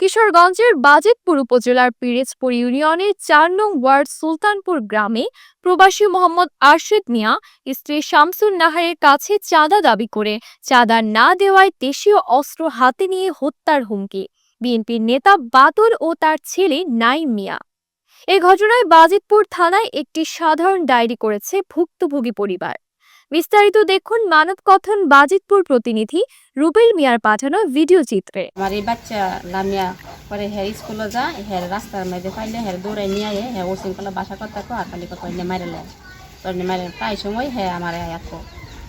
কিশোরগঞ্জের বাজেটপুর উপজেলার পিরেজপুর ইউনিয়নের চার নং ওয়ার্ড সুলতানপুর গ্রামে প্রবাসী মোহাম্মদ আরশেদ মিয়া, স্ত্রী শামসুন নাহারের কাছে চাঁদা দাবি করে চাঁদা না দেওয়ায় দেশীয় অস্ত্র হাতে নিয়ে হত্যার হুমকি। বিএনপির নেতা বাদল ও তার ছেলে নাইম মিয়া। এ ঘটনায় বাজিতপুর থানায় একটি সাধারণ ডায়েরি করেছে ভুক্তভোগী পরিবার। বিস্তারিত দেখুন মানব কথন বাজিতপুর প্রতিনিধি রুবেল মিয়ার পাঠানো ভিডিও চিত্রে। আমার এই বাচ্চা লামিয়া পরে হ্যাঁ স্কুলে যা হ্যাঁ রাস্তার মধ্যে পাইলে হ্যাঁ দৌড়ে নিয়ে আয়ে হ্যাঁ ওসিং কলা বাসা কথা কো আর খালি কথা মারে লেন তোর মারে প্রায় সময় হ্যাঁ আমার আয়াকো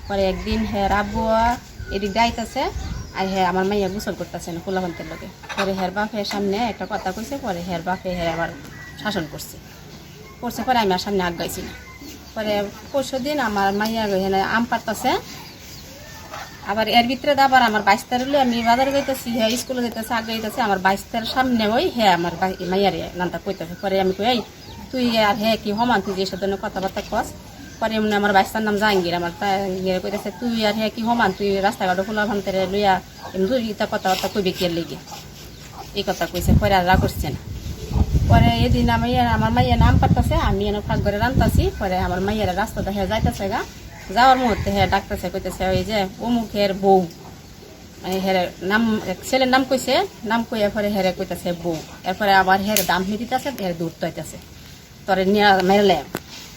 পরে একদিন হ্যাঁ রাব্বু এদিক যাইতেছে আর হ্যাঁ আমার মাইয়া গোসল করতেছে না কুলাবন্তের লোকে পরে হের বাপের সামনে একটা কথা কইছে, পরে হের বাপে হ্যাঁ আবার শাসন করছে। করছে পরে আমি আর সামনে আগাইছি না। পরে পরশু দিন আমার মাইয়া এখানে আম পারতাছে আবার এর ভিতরে আবার আমার বাইশ তারিখ আমি বাজারে যাইতেছি হ্যাঁ স্কুলে যাইতেছে, আগে যাইতেছে, আমার বাইশ তারিখ সামনে ওই হ্যাঁ আমার মাইয়ারে নানটা কইতেছে। পরে আমি কই তুই আর হ্যাঁ কি হমান তুই যে সাথে কথাবার্তা কস? পরে এমনি আমার বাইশটার নাম জাহাঙ্গীর, আমার ইয়ে কইতেছে, তুই আর হ্যাঁ কি হমান তুই রাস্তাঘাটে খোলা ভান্তে লইয়া এমনি ইতা কথাবার্তা কইবে কে লেগে? এই কথা কইছে, পরে আর করছে না। পরে এদিন আমি আমার মাইয়া নাম পাঠাছে আমি এনে ফাঁক করে রান্তাছি, পরে আমার মাইয়ারা রাস্তা দেখে যাইতেছে গা। যাওয়ার মুহূর্তে হ্যাঁ ডাকতেছে, কইতেছে ওই যে অমুকের বউ। মানে হেরে নাম ছেলের নাম কইছে, নাম কইয়া পরে হেরে কইতেছে বউ। এরপরে আবার হেরে দাম দিতেছে হেরে দূর তৈতেছে। তোরে মেরলে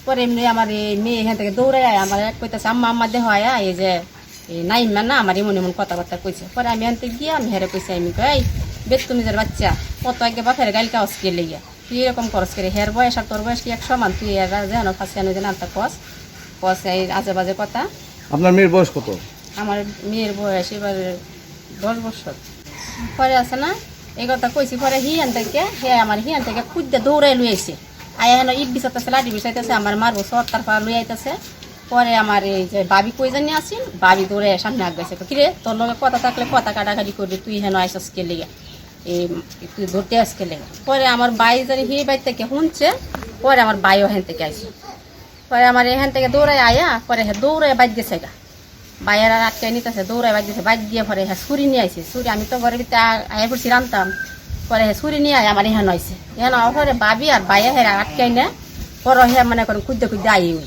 পরে এমনি আমার এই মেয়ে এখান থেকে দৌড়ে আয়, আমার কইতেছে, আম্মা আম্মা, দেহ আয়া এই যে, এই নাই না, আমার এমন এমন কথাবার্তা কইছে। পরে আমি আনতে গিয়ে আমি হেরে কইছে আমি কই তুমি যে বাচ্চা। কত আগে বাপের গাইল কাজ কে লেগে? তুই এরকম করস করে হের বয়স আর তোর বয়স কি এক সমান? তুই এর যেন ফাঁসি আনো যেন আনতে কস। কস এই আজে বাজে কথা। আপনার মেয়ের বয়স কত? আমার মেয়ের বয়স এবার দশ বছর। পরে আছে না? এই কথা কইছি পরে হিয়ান থেকে হে আমার হিয়ান থেকে খুঁজতে দৌড়াই লুই আইছে। আয় হেন ইট বিচারতেছে লাঠি বিচাইতেছে আমার মারবো তার পর লুই আইতেছে। পরে আমার এই যে বাবি কই জানি আসিল? বাবি দৌড়ে সামনে আগাইছে কিরে তোর লগে কথা থাকলে কথা কাটাকাটি করবি তুই হেন আইসস কে লেগে? এই ধরতে আসকে লেগে। পরে আমার বাই জানি হি বাই থেকে শুনছে পরে আমার বাইও হেন থেকে আইছে পরে আমার এখান থেকে দৌড়াই আয়া পরে হে দৌড়াই বাজ গেছে গা। বাইরে আটকে নিতেছে দৌড়াই বাজ গেছে বাজ দিয়ে পরে হ্যাঁ ছুরি নিয়ে আইছে। ছুরি আমি তো ঘরের ভিতরে আয়া পড়ছি রান্তাম পরে হ্যাঁ ছুরি নিয়ে আয় আমার এখানে হয়েছে এখানে পরে বাবি আর বাইরে হেরা আটকে নে পরে হ্যাঁ মনে করেন কুদ্দে কুদ্দে আই ওই।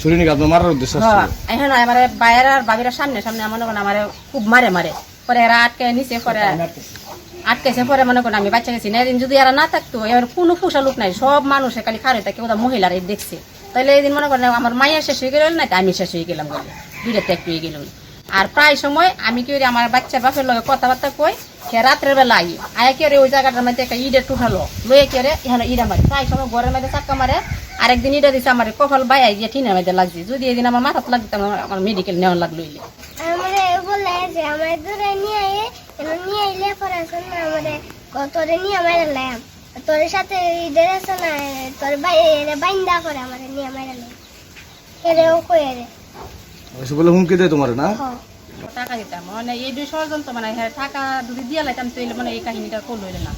ছুরি নাকি আপনার মারার উদ্দেশ্য ছিল এখানে আমার বাইরে আর বাবিরা সামনে সামনে মনে করেন আমার খুব মারে মারে। পরে এরা আটকে নিচে পরে আটকেছে পরে মনে করেন আমি বাচ্চা গেছি। না এদিন যদি এরা না থাকতো, এবার কোনো ফুসা লোক নাই, সব মানুষে খালি খারে থাকে ওদের মহিলারা দেখছে। তাহলে এদিন মনে করেন আমার মায়ের শেষ হয়ে গেল না আমি শেষ হয়ে গেলাম বলে দুইটা একটু হয়ে গেলাম। আর প্রায় সময় আমি কি আমার বাচ্চার বাপের লগে কথাবার্তা কই, সে রাত্রের বেলা আই, আয়া কি ওই জায়গাটার মধ্যে একটা ইডের টুঠালো লয়ে কি রে এখানে ইডা মারে। প্রায় সময় ঘরের মধ্যে চাক্কা মারে, আরেকদিন ইডা দিছে আমার কপাল বাইয়াই গিয়ে টিনের মধ্যে লাগছে। যদি এদিন আমার মাথাত লাগতো, আমার- মেডিকেল নেওয়ার লাগল আমারে বলে যে, আমার দূরে নিয়ে নিয়ে পরে না আমারে তোরে নিয়ে মাইরে লাম তোর সাথে ইদের আছে না তোর বাইন্দা করে আমার নিয়ে মাইরে লাম এরেও কয়ে রে ওসব বলে হুমকি দেয় তোমার না? টাকা দিতাম। মানে এই দুই ষড়যন্ত্র মানে হ্যাঁ টাকা যদি দিয়ে লাইতাম তো মানে এই কাহিনীটা করল না।